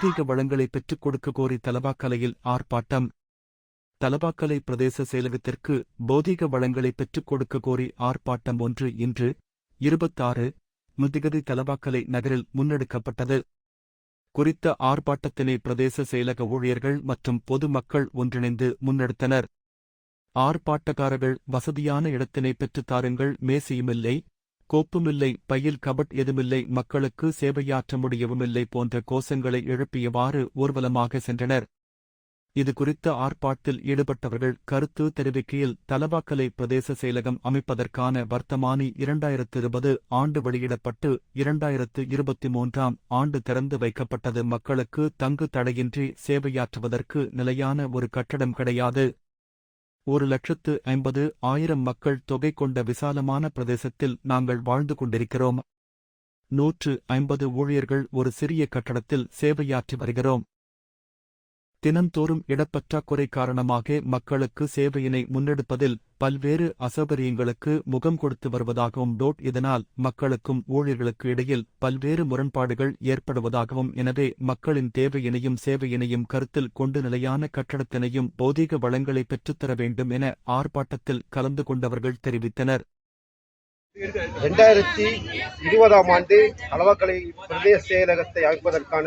போதீக வளங்களை பெற்றுக் கொடுக்க கோரி தலபாக்கலையில் ஆர்ப்பாட்டம். தலபாக்கலை பிரதேச செயலகத்திற்கு பௌதீக வளங்களை பெற்றுக் கொடுக்க கோரி ஆர்ப்பாட்டம் ஒன்று இன்று இருபத்தாறு முதிகதி தலபாக்கலை நகரில் முன்னெடுக்கப்பட்டது. குறித்த ஆர்ப்பாட்டத்தினை பிரதேச செயலக ஊழியர்கள் மற்றும் பொதுமக்கள் ஒன்றிணைந்து முன்னெடுத்தனர். ஆர்ப்பாட்டக்காரர்கள் வசதியான இடத்தினை பெற்றுத் தாருங்கள் மேசையுமில்லை கோப்புமில்லை பையில் கபட் எதுமில்லை மக்களுக்கு சேவையாற்ற முடியவுமில்லை போன்ற கோஷங்களை எழுப்பியவாறு ஊர்வலமாக சென்றனர். இது குறித்த ஆர்ப்பாட்டில் ஈடுபட்டவர்கள் கருத்து தெரிவிக்கையில் தலவாக்கலை பிரதேச செயலகம் அமைப்பதற்கான வர்த்தமானி இரண்டாயிரத்து இருபது ஆண்டு வெளியிடப்பட்டு இரண்டாயிரத்து இருபத்தி மூன்றாம் ஆண்டு திறந்து வைக்கப்பட்டது. மக்களுக்கு தங்கு தடையின்றி சேவையாற்றுவதற்கு நிலையான ஒரு கட்டடம் கிடையாது. ஒரு லட்சத்து ஐம்பது ஆயிரம் மக்கள் தொகை கொண்ட விசாலமான பிரதேசத்தில் நாங்கள் வாழ்ந்து கொண்டிருக்கிறோம். நூற்று ஐம்பது ஊழியர்கள் ஒரு சிறிய கட்டடத்தில் சேவையாற்றி வருகிறோம். தினந்தோறும் இடப்பற்றாக்குறை காரணமாக மக்களுக்கு சேவையினை முன்னெடுப்பதில் பல்வேறு அசௌகரியங்களுக்கு முகம் கொடுத்து வருவதாகவும் டோட் இதனால் மக்களுக்கும் ஊழியர்களுக்கு இடையில் பல்வேறு முரண்பாடுகள் ஏற்படுவதாகவும் எனவே மக்களின் தேவையினையும் சேவையினையும் கருத்தில் கொண்டு நிலையான கட்டடத்தினையும் பௌதீக வளங்களை பெற்றுத்தர வேண்டும் என ஆர்ப்பாட்டத்தில் கலந்து கொண்டவர்கள் தெரிவித்தனர். இரண்டாயிரத்தி இருபதாம் ஆண்டு அளவக்கலை பிரதேச செயலகத்தை அமைப்பதற்கான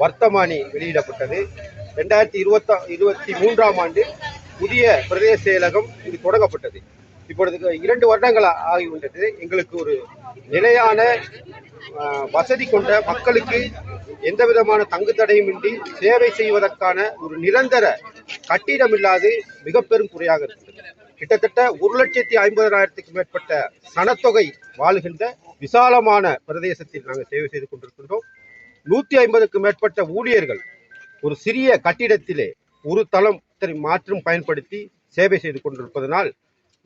வர்த்தமானி வெளியிடப்பட்டது. ரெண்டாயிரத்தி இருபத்தா இருபத்தி மூன்றாம் ஆண்டு புதிய பிரதேச செயலகம் இது தொடங்கப்பட்டது. இப்பொழுது இரண்டு வருடங்கள் ஆகிவிட்டது. எங்களுக்கு ஒரு நிலையான வசதி கொண்ட மக்களுக்கு எந்த விதமான தங்கு தடையுமின்றி சேவை செய்வதற்கான ஒரு நிரந்தர கட்டிடம் இல்லாது மிக பெரும் குறையாக இருக்கிறது கிட்டத்தட்ட ஒரு லட்சத்தி ஐம்பதாயிரத்துக்கும் மேற்பட்ட சனத்தொகை வாழுகின்ற விசாலமான பிரதேசத்தில் நாங்கள் சேவை செய்து கொண்டிருக்கின்றோம். நூற்றி ஐம்பதுக்கும் மேற்பட்ட ஊழியர்கள் ஒரு சிறிய கட்டிடத்திலே ஒரு தளம் மாற்றும் பயன்படுத்தி சேவை செய்து கொண்டிருப்பதனால்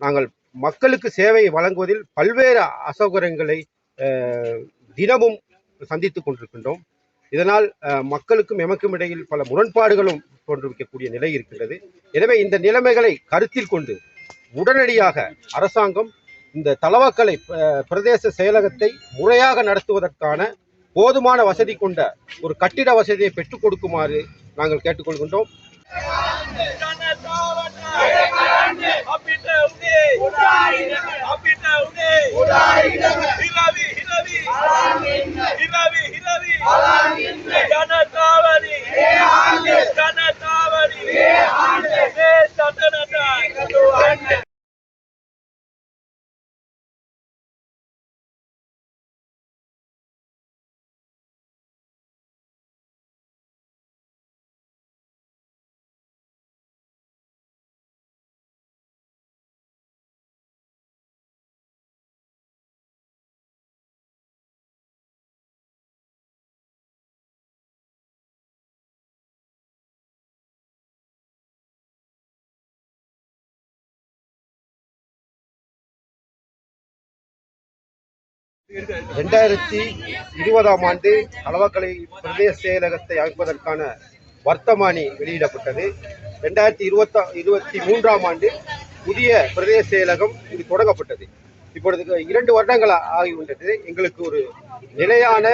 நாங்கள் மக்களுக்கு சேவை வழங்குவதில் பல்வேறு அசௌகரியங்களை தினமும் சந்தித்து கொண்டிருக்கின்றோம். இதனால் மக்களுக்கும் எமக்கும் இடையில் பல முரண்பாடுகளும் தோன்றிருக்கக்கூடிய நிலை இருக்கிறது எனவே இந்த நிலைமைகளை கருத்தில் கொண்டு உடனடியாக அரசாங்கம் இந்த தலவாக்கலை பிரதேச செயலகத்தை முறையாக நடத்துவதற்கான போதுமான வசதி கொண்ட ஒரு கட்டிட வசதியை பெற்றுக் கொடுக்குமாறு நாங்கள் கேட்டுக்கொள்கின்றோம். ரெண்டாயிரத்தி இருபதாம் ஆண்டு அளவக்கலை பிரதேச செயலகத்தை அமைப்பதற்கான வர்த்தமானி வெளியிடப்பட்டது. ரெண்டாயிரத்தி இருபத்தா இருபத்தி மூன்றாம் ஆண்டு புதிய பிரதேச செயலகம் இது தொடங்கப்பட்டது. இப்பொழுது இரண்டு வருடங்கள் ஆகிவிட்டது எங்களுக்கு ஒரு நிலையான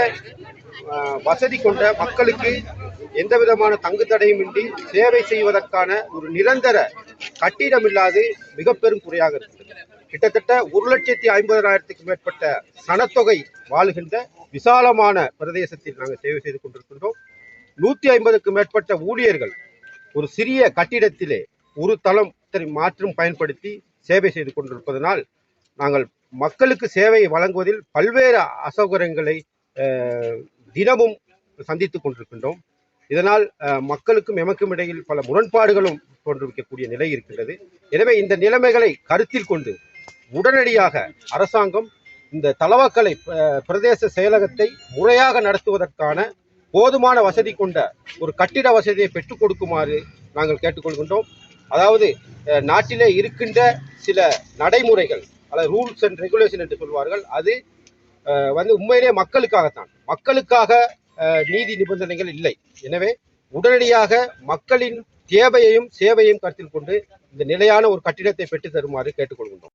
வசதி கொண்ட மக்களுக்கு எந்த விதமான தங்கு தடையுமின்றி சேவை செய்வதற்கான ஒரு நிரந்தர கட்டிடம் இல்லாது மிக பெரும் குறையாக இருக்கிறது கிட்டத்தட்ட ஒரு லட்சத்தி ஐம்பதாயிரத்துக்கு மேற்பட்ட சனத்தொகை வாழுகின்ற விசாலமான பிரதேசத்தில் நாங்கள் சேவை செய்து கொண்டிருக்கின்றோம். நூற்றி ஐம்பதுக்கும் மேற்பட்ட ஊழியர்கள் ஒரு சிறிய கட்டிடத்திலே ஒரு தளம் மாற்றும் பயன்படுத்தி சேவை செய்து கொண்டிருப்பதனால் நாங்கள் மக்களுக்கு சேவை வழங்குவதில் பல்வேறு அசௌகரியங்களை தினமும் சந்தித்துக் கொண்டிருக்கின்றோம். இதனால் மக்களுக்கும் எமக்கும் இடையில் பல முரண்பாடுகளும் தோன்றிருக்கக்கூடிய நிலை இருக்கிறது எனவே இந்த நிலைமைகளை கருத்தில் கொண்டு உடனடியாக அரசாங்கம் இந்த தலவாக்கலை பிரதேச செயலகத்தை முறையாக நடத்துவதற்கான போதுமான வசதி கொண்ட ஒரு கட்டிட வசதியை பெற்றுக் கொடுக்குமாறு நாங்கள் கேட்டுக்கொள்கின்றோம். அதாவது நாட்டிலே இருக்கின்ற சில நடைமுறைகள் அதாவது ரூல்ஸ் அண்ட் ரெகுலேஷன் என்று சொல்வார்கள் அது வந்து உண்மையிலே மக்களுக்காகத்தான். மக்களுக்காக நீதி நிபந்தனைகள் இல்லை. எனவே உடனடியாக மக்களின் தேவையையும் சேவையையும் கருத்தில் கொண்டு இந்த நிலையான ஒரு கட்டிடத்தை பெற்று தருமாறு கேட்டுக்கொள்கின்றோம்.